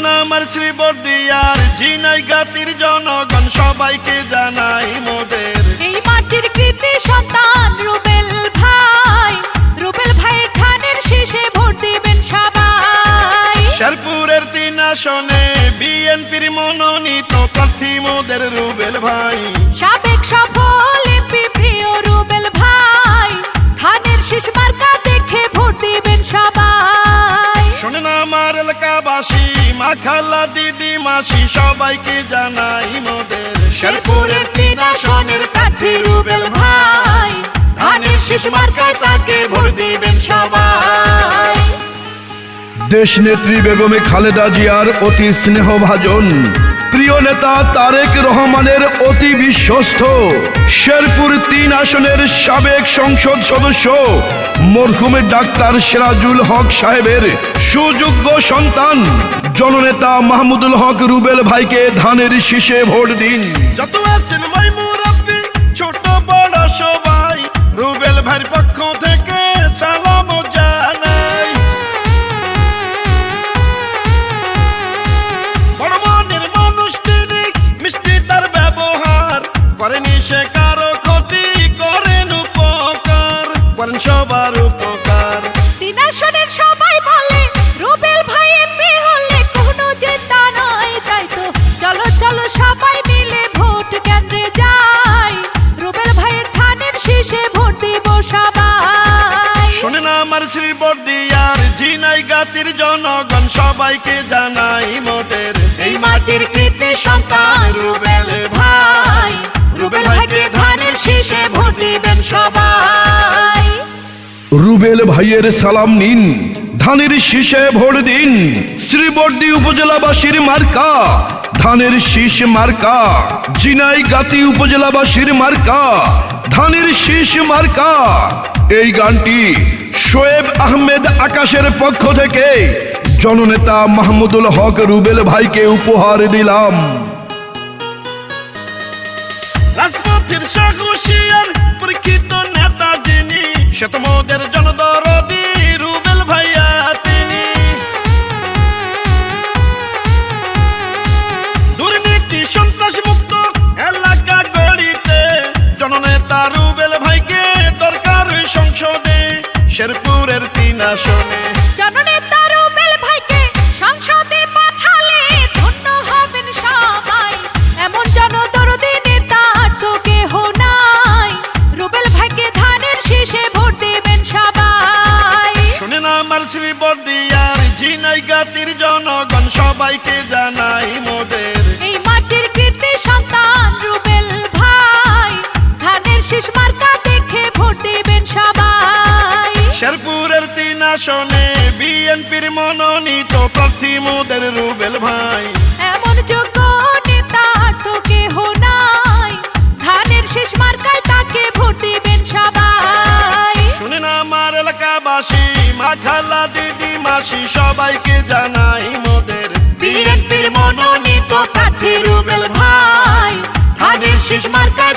শোনেন আমার শ্রীবর্দিয়ার জিনাই গাতির জনগণ সবাইকে জানাই মোদের। এই মাটির কৃতি সন্তান রুবেল ভাই। রুবেল ভাই ধানের শীষে ভোট দিবেন সবাই। শেরপুরের তিন আসনে বিএনপির মনোনীত প্রার্থী মোদের রুবেল ভাই। খালা দিদি মাসি সবাইকে জানাই মোদের। শেরপুরের তিন আসনের প্রার্থী রুবেল ভাই ধানের শীষ মার্কায় তাকে ভোট দিবেন সবাই। দেশ নেত্রী বেগমে খালেদা জিয়ার অতি স্নেহভাজন। প্রিয় নেতা তারেক রহমানের অতি বিশ্বস্ত। শেরপুর তিন আসনের সাবেক সংসদ সদস্য মরহুমের ডাক্তার সিরাজুল হক সাহেবের সুযোগ্য সন্তান, জননেতা মাহমুদুল হক রুবেল ভাইকে ধানের শীষে ভোট দিন। যত আছেন ভাই ছোট বড় সবাই, রুবেল ভাইয়ের পক্ষ থেকে সালাম জানাই। বড় মানুষ তিনি, মিষ্টি তার ব্যবহার করেনি সে কারও ক্ষতি, করেন উপকার, করেন সবার উপকার আমার শ্রীবর্দিয়ার জিনাই গাতির জনগণ সবাইকে জানাই মোদের এই মাটির কৃতি সন্তান রুবেল ভাই। রুবেল ভাইকে ধানের শীষে ভোট দিবেন সবাই। রুবেল ভাইয়ের সালাম নিন ধানের শীষে ভোট দিন। শ্রীবর্দী উপজেলাবাসীর মার্কা ধানের শীষ মার্কা। জিনাই গাতি উপজেলাবাসীর মার্কা ধানের শীষ মার্কা। এই গানটি শোয়েব আহমেদ আকাশের পক্ষ থেকে জননেতা মাহমুদুল হক রুবেল ভাইকে উপহার দিলাম। রাজপথের পরীক্ষিত নেতা যিনি সে শেরপুরের তিন আসনে। জননেতা রুবেল ভাইকে সংসদে পাঠালে ধন্য হবেন সবাই। এমন জনদরদি নেতা আর তো কেহ নাই। রুবেল ভাইকে ধানের শীষে ভোট দিবেন সবাই। শোনেন আমার শ্রীবর্দিয়ার জিনাই গাতির জনগণ সবাইকে আসনে বিএনপির মনোনীত প্রার্থী মোদের রুবেল ভাই। এমন যোগ্য নেতা তো কেহ নাই। ধানের শীষ মার্কায় তাকে ভোট দিবেন সবাই। শুনেন আমার এলাকাবাসী মা খালা দিদি মাসি সবাইকে জানাই মোদের বিএনপির মনোনীত প্রার্থী রুবেল ভাই। ধানের শীষ মার্কায়